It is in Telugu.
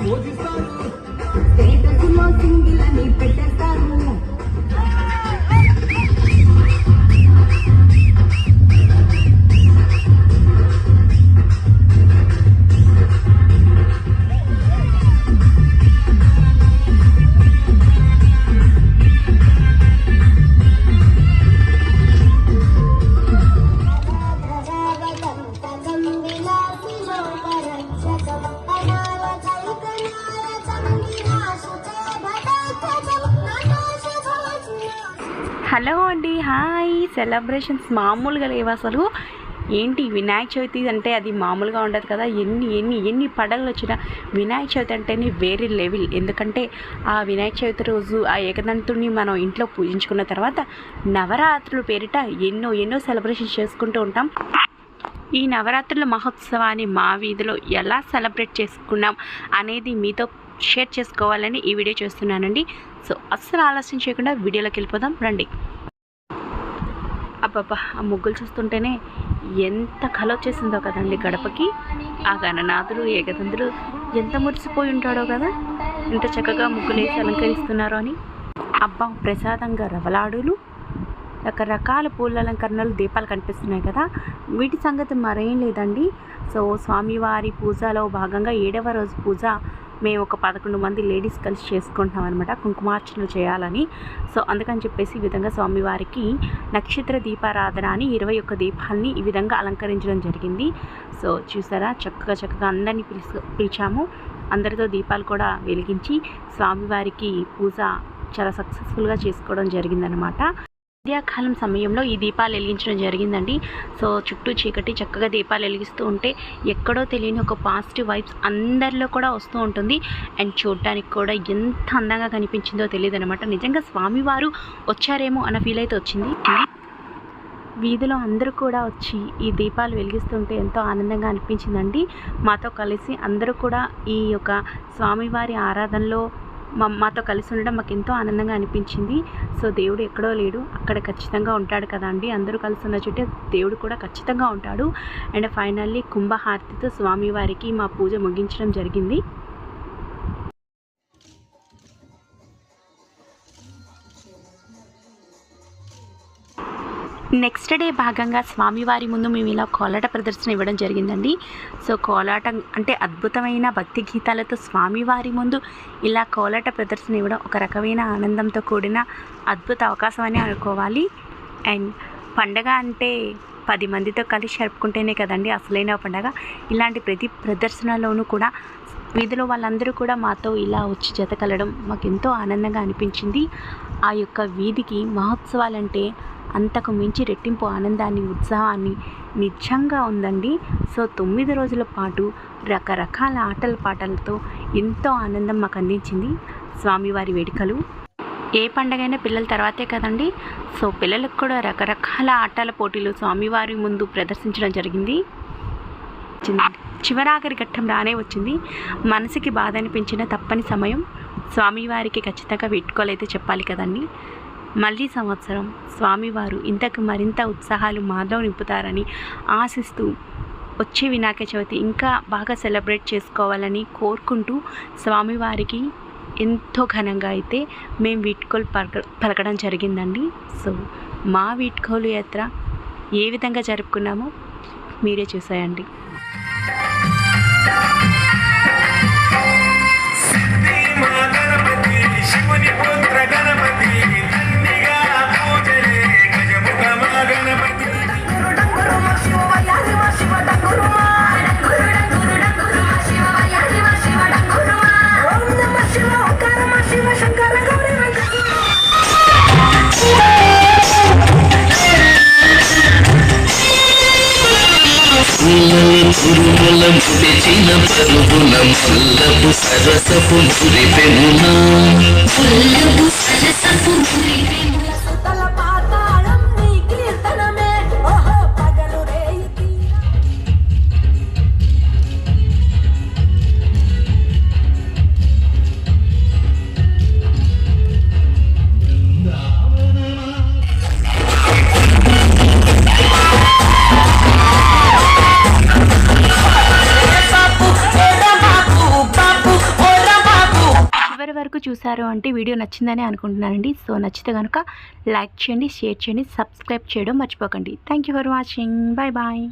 భోజిస్తారు పేదకులో అని పెట్టేస్తారు. హలో అండి హాయ్. సెలబ్రేషన్స్ మామూలుగా లేవు అసలు. ఏంటి వినాయక చవితి అంటే అది మామూలుగా ఉండదు కదా. ఎన్ని ఎన్ని ఎన్ని పండగలు వచ్చినా వినాయక చవితి అంటేనే వేరే లెవెల్. ఎందుకంటే ఆ వినాయక చవితి రోజు ఆ ఏకదంతుడిని మనం ఇంట్లో పూజించుకున్న తర్వాత నవరాత్రుల పేరిట ఎన్నో ఎన్నో సెలబ్రేషన్స్ చేసుకుంటూ ఉంటాం. ఈ నవరాత్రుల మహోత్సవాన్ని మా వీధిలో ఎలా సెలబ్రేట్ చేసుకున్నాం అనేది మీతో షేర్ చేసుకోవాలని ఈ వీడియో చేస్తున్నానండి. సో అస్సలు ఆలస్యం చేయకుండా వీడియోలోకి వెళ్ళిపోదాం రండి. అబ్బబ్బా ఆ ముగ్గులు చూస్తుంటేనే ఎంత కళ వచ్చేసిందో కదండి గడపకి. ఆ గణనాథుడు ఏకదంతుడు ఎంత మురిసిపోయి ఉంటాడో కదా. ఎంత చక్కగా ముగ్గులు వేసి అలంకరిస్తున్నారో అని. అబ్బా ప్రసాదంగా రవలాడులు రకరకాల పూల అలంకరణలు దీపాలు కనిపిస్తున్నాయి కదా. వీటి సంగతి మరేం లేదండి. సో స్వామివారి పూజలో భాగంగా ఏడవ రోజు పూజ మేము ఒక పదకొండు మంది లేడీస్ కలిసి చేసుకుంటున్నాం అనమాట కుంకుమార్చనలు చేయాలని. సో అందుకని చెప్పేసి ఈ విధంగా స్వామివారికి నక్షత్ర దీపారాధన అని ఇరవై ఒక్క దీపాలని ఈ విధంగా అలంకరించడం జరిగింది. సో చూసారా? చక్కగా చక్కగా అందరినీ పిలుచు పిలిచాము. అందరితో దీపాలు కూడా వెలిగించి స్వామివారికి పూజ చాలా సక్సెస్ఫుల్గా చేసుకోవడం జరిగిందనమాట మధ్యాకాలం సమయంలో ఈ దీపాలు వెలిగించడం జరిగిందండి. సో చుట్టూ చీకటి చక్కగా దీపాలు వెలిగిస్తూ ఉంటే ఎక్కడో తెలియని ఒక పాజిటివ్ వైబ్స్ అందరిలో కూడా వస్తూ ఉంటుంది. అండ్ చూడడానికి కూడా ఎంత అందంగా కనిపించిందో తెలియదు అనమాట నిజంగా స్వామివారు వచ్చారేమో అన్న ఫీల్ అయితే వచ్చింది. వీధిలో అందరూ కూడా వచ్చి ఈ దీపాలు వెలిగిస్తుంటే ఎంతో ఆనందంగా అనిపించిందండి. మాతో కలిసి అందరూ కూడా ఈ యొక్క స్వామివారి ఆరాధనలో మా మాతో కలిసి ఉండడం మాకు ఎంతో ఆనందంగా అనిపించింది. సో దేవుడు ఎక్కడో లేడు. అక్కడ ఖచ్చితంగా ఉంటాడు కదా అండి. అందరూ కలిసి ఉన్న చుట్టే దేవుడు కూడా ఖచ్చితంగా ఉంటాడు. అండ్ ఫైనల్లీ కుంభహారతితో స్వామివారికి మా పూజ ముగించడం జరిగింది. నెక్స్ట్ డే భాగంగా స్వామివారి ముందు మేము ఇలా కోలాట ప్రదర్శన ఇవ్వడం జరిగిందండి. సో కోలాటం అంటే అద్భుతమైన భక్తి గీతాలతో స్వామివారి ముందు ఇలా కోలాట ప్రదర్శన ఇవ్వడం ఒక రకమైన ఆనందంతో కూడిన అద్భుత అవకాశం అని అనుకోవాలి. అండ్ పండగ అంటే పది మందితో కలిసి జరుపుకుంటేనే కదండి అసలైన పండగ. ఇలాంటి ప్రతి ప్రదర్శనలోనూ కూడా వీధిలో వాళ్ళందరూ కూడా మాతో ఇలా వచ్చి జత కలడం మాకు ఎంతో ఆనందంగా అనిపించింది. ఆ యొక్క వీధికి మహోత్సవాలంటే అంతకు మించి రెట్టింపు ఆనందాన్ని ఉత్సాహాన్ని నిజంగా ఉందండి. సో తొమ్మిది రోజుల పాటు రకరకాల ఆటల పాటలతో ఎంతో ఆనందం మాకు అందించింది. స్వామివారి వేడుకలు ఏ పండగైనా పిల్లల తర్వాతే కదండి. సో పిల్లలకు కూడా రకరకాల ఆటల పోటీలు స్వామివారి ముందు ప్రదర్శించడం జరిగింది. చివరాఖరి ఘట్టం రానే వచ్చింది. మనసుకి బాధ అనిపించిన తప్పని సమయం స్వామివారికి ఖచ్చితంగా పెట్టుకోలేదే చెప్పాలి కదండి. మళ్ళీ సంవత్సరం స్వామివారు ఇంతకు మరింత ఉత్సాహాలు మాలో నింపుతారని ఆశిస్తూ వచ్చే వినాయక చవితి ఇంకా బాగా సెలబ్రేట్ చేసుకోవాలని కోరుకుంటూ స్వామివారికి ఎంతో ఘనంగా అయితే మేము వీట్కోలు పలక పలకడం జరిగిందండి. సో మా వీడ్కోలు యాత్ర ఏ విధంగా జరుపుకున్నామో మీరే చూసేయండి. కురుమలం తెచిన పరుగున మల్లపు సరసపు మురిపెమునా సుతల వరకు చూసారు అంటే వీడియో నచ్చిందని అనుకుంటున్నానండి. సో నచ్చితే కనుక లైక్ చేయండి షేర్ చేయండి సబ్స్క్రైబ్ చేయడం మర్చిపోకండి. Thank you for watching. Bye bye.